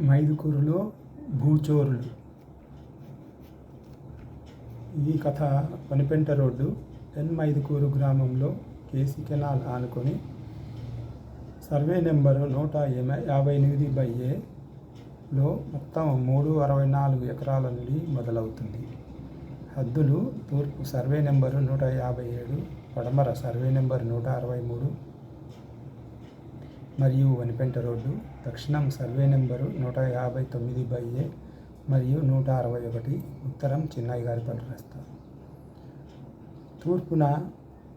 మైదుకూరులో భూచోరులు. ఈ కథ పనిపెంట రోడ్డు. ఎన్ మైదుకూరు గ్రామంలో కేసీ కెనాల్ ఆనుకొని సర్వే నెంబరు నూట యాభై ఎనిమిది బై ఏలో మొత్తం మూడు అరవై నాలుగు ఎకరాల నుండి మొదలవుతుంది. హద్దులు తూర్పు సర్వే నెంబరు నూట యాభై ఏడు పడమర సర్వే నెంబర్ నూట అరవై మూడు మరియు వనిపెంట రోడ్డు దక్షిణం సర్వే నెంబరు నూట యాభై తొమ్మిది బై ఏ మరియు నూట అరవై ఒకటి ఉత్తరం చిన్నయ్య గారిపల్లి రస్తా. తూర్పున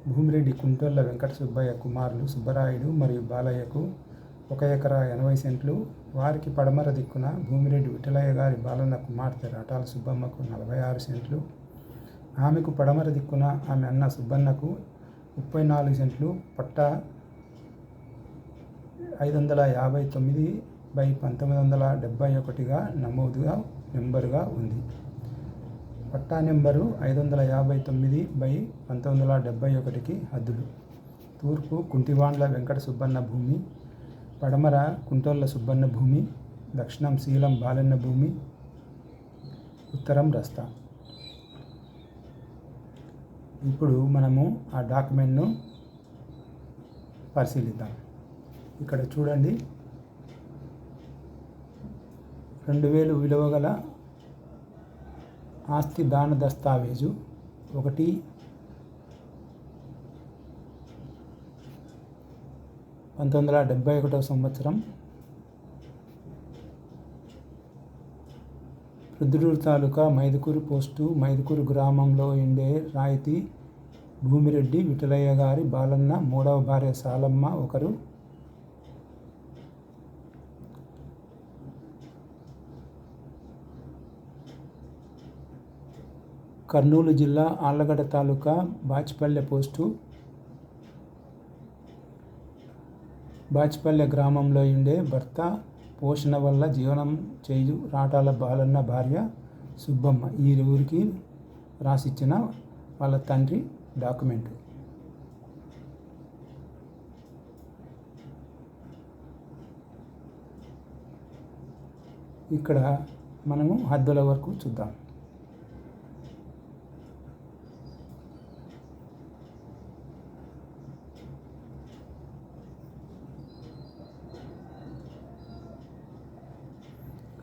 భూమిరెడ్డి కుంటోళ్ళ వెంకట సుబ్బయ్య కుమారులు సుబ్బరాయుడు మరియు బాలయ్యకు ఒక ఎకరా ఎనభై సెంట్లు వారికి పడమర దిక్కున భూమిరెడ్డి విఠలయ్య గారి బాలన్న కుమార్తె రాటాల సుబ్బమ్మకు నలభై ఆరు సెంట్లు ఆమెకు పడమర దిక్కున ఆమె అన్న సుబ్బన్నకు ముప్పై నాలుగు సెంట్లు పట్టా ఐదు వందల యాభై తొమ్మిది బై పంతొమ్మిది వందల డెబ్బై ఒకటిగా నమోదుగా నెంబరుగా ఉంది. పట్టా నెంబరు ఐదు వందల యాభై తొమ్మిది బై పంతొమ్మిది వందల డెబ్బై ఒకటికి హద్దులు. తూర్పు కుంటివాండ్ల వెంకట సుబ్బన్న భూమి పడమర కుంటోళ్ళ సుబ్బన్న భూమి దక్షిణం శీలం బాలన్న భూమి ఉత్తరం రస్తా. ఇప్పుడు మనము ఆ డాక్యుమెంట్ను పరిశీలిద్దాం. ఇక్కడ చూడండి. రెండు వేలు విలువ గల ఆస్తి దాన దస్తావేజు. ఒకటి పంతొమ్మిది వందల డెబ్బై ఒకటవ సంవత్సరం. రుద్రూరు తాలూకా మైదుకూరు పోస్టు మైదుకూరు గ్రామంలో ఉండే రాయితీ భూమిరెడ్డి విఠలయ్య గారి బాలన్న మూడవ భార్య సాలమ్మ ఒకరు. కర్నూలు జిల్లా ఆళ్ళగడ్డ తాలూకా బాచ్పల్లె పోస్టు. బాచిపల్లె గ్రామంలో ఉండే భర్త పోషణ వల్ల జీవనం చేయు రాటాల బాలన్న భార్య సుబ్బమ్మ. ఈ ఊరికి రాసిచ్చిన వాళ్ళ తండ్రి డాక్యుమెంట్. ఇక్కడ మనము హద్దుల వరకు చూద్దాం.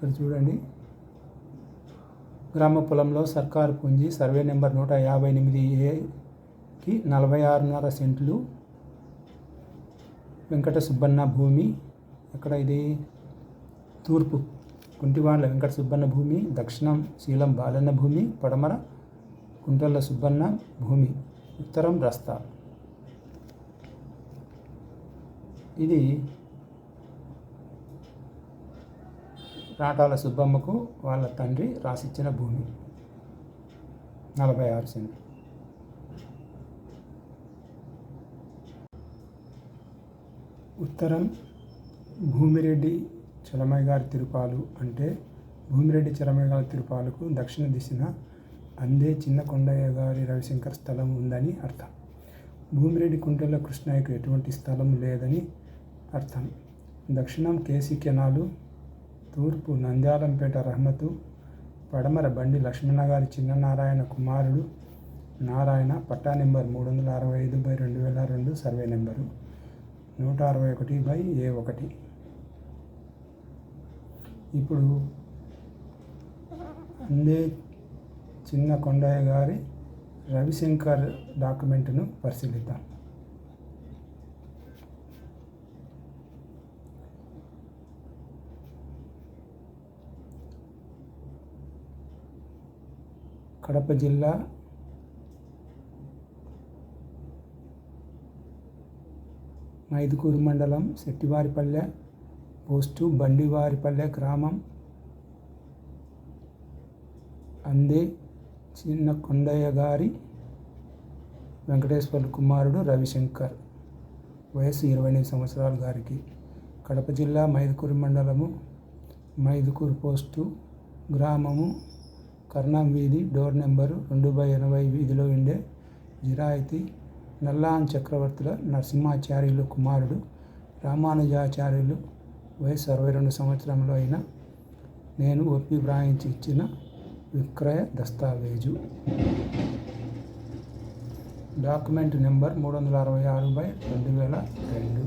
ఇక్కడ చూడండి. గ్రామ పొలంలో సర్కారు పుంజి సర్వే నెంబర్ నూట యాభై ఎనిమిది ఏకి నలభై ఆరున్నర సెంట్లు. వెంకట సుబ్బన్న భూమి ఎక్కడ ఇది? తూర్పు. కుంటివాండ్ల వెంకట సుబ్బన్న భూమి దక్షిణం శీలం బాలన్న భూమి పడమర కుంటల్ల సుబ్బన్న భూమి ఉత్తరం రస్తా. ఇది రాటాల సుబ్బమ్మకు వాళ్ళ తండ్రి రాసిచ్చిన భూమి. నలభై ఆరు సెంట్లు. ఉత్తరం భూమిరెడ్డి చలమయ్య గారి తిరుపాలు అంటే భూమిరెడ్డి చలమయ్య గారి తిరుపాలకు దక్షిణ దిశన అందే చిన్న కొండయ్య గారి రవిశంకర్ స్థలం ఉందని అర్థం. భూమిరెడ్డి కుంటెల కృష్ణయ్యకు ఎటువంటి స్థలం లేదని అర్థం. దక్షిణం కేసీ కెనాలు తూర్పు నంద్యాలంపేట రహమతు పడమర బండి లక్ష్మణ గారి చిన్ననారాయణ కుమారుడు నారాయణ పట్టా నెంబర్ మూడు వందల అరవై ఐదు బై రెండు వేల రెండు సర్వే నెంబరు నూట అరవై ఒకటి బై ఏ ఒకటి. ఇప్పుడు అందే చిన్న కొండయ్య గారి రవిశంకర్ డాక్యుమెంట్ను పరిశీలిద్దాం. కడప జిల్లా మైదుకూరు మండలం శెట్టివారిపల్లె పోస్టు బండివారిపల్లె గ్రామం. అందే చిన్న కొండయ్య గారి వెంకటేశ్వర కుమారుడు రవిశంకర్. వయసు ఇరవై ఎనిమిది సంవత్సరాల గారికి. కడప జిల్లా మైదుకూరు మండలము మైదుకూరు పోస్టు గ్రామము. కర్ణం వీధి డోర్ నెంబరు రెండు బై ఎనభై వీధిలో ఉండే జిరాయితీ నల్లాన్ చక్రవర్తుల నరసింహాచార్యులు కుమారుడు రామానుజాచార్యులు వయసు అరవై రెండు సంవత్సరంలో అయిన నేను ఒప్పి వ్రాయించి ఇచ్చిన విక్రయ దస్తావేజు. డాక్యుమెంట్ నెంబర్ మూడు వందల అరవై ఆరు బై రెండు వేల రెండు.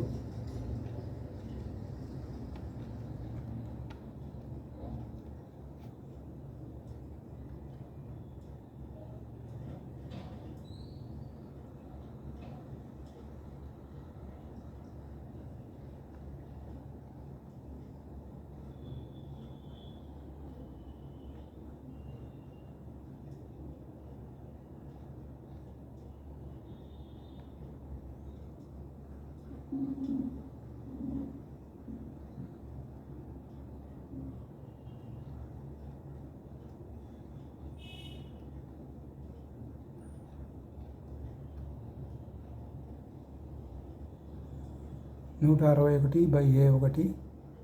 నూట అరవై ఒకటి బై ఏ ఒకటి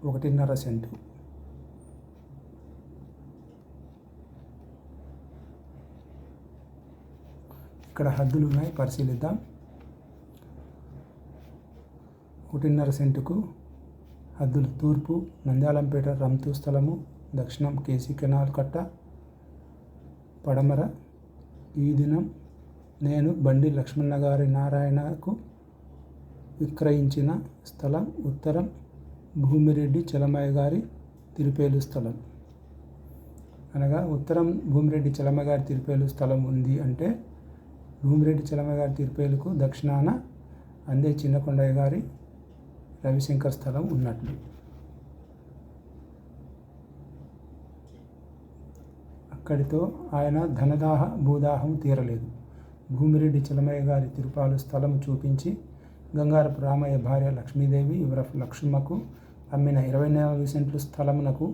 ఒకటిన్నర సెంటు. ఇక్కడ హద్దులు ఉన్నాయి పరిశీలిద్దాం. ఒకటిన్నర సెంటుకు హద్దులు తూర్పు నంద్యాలంపేట రంతు స్థలము దక్షిణం కేసీ కెనాల్ కట్ట పడమర ఈ దినం నేను బండి లక్ష్మణ గారి నారాయణకు విక్రయించిన స్థలం ఉత్తరం భూమిరెడ్డి చలమయ్య గారి తిరుపేలు స్థలం. అనగా ఉత్తరం భూమిరెడ్డి చలమయ్య గారి తిరుపేలు స్థలం ఉంది అంటే భూమిరెడ్డి చలమయ్య గారి తిరుపేలుకు దక్షిణాన అందే చిన్నకొండయ్య గారి రవిశంకర్ స్థలం ఉన్నట్లు. అక్కడితో ఆయన ధనదాహ భూదాహం తీరలేదు. భూమిరెడ్డి చలమయ్య గారి తిరుపాలు స్థలం చూపించి గంగారపు రామయ్య భార్య లక్ష్మీదేవి ఇవర లక్ష్మకు అమ్మిన ఇరవై నాలుగు సెంట్లు స్థలమునకు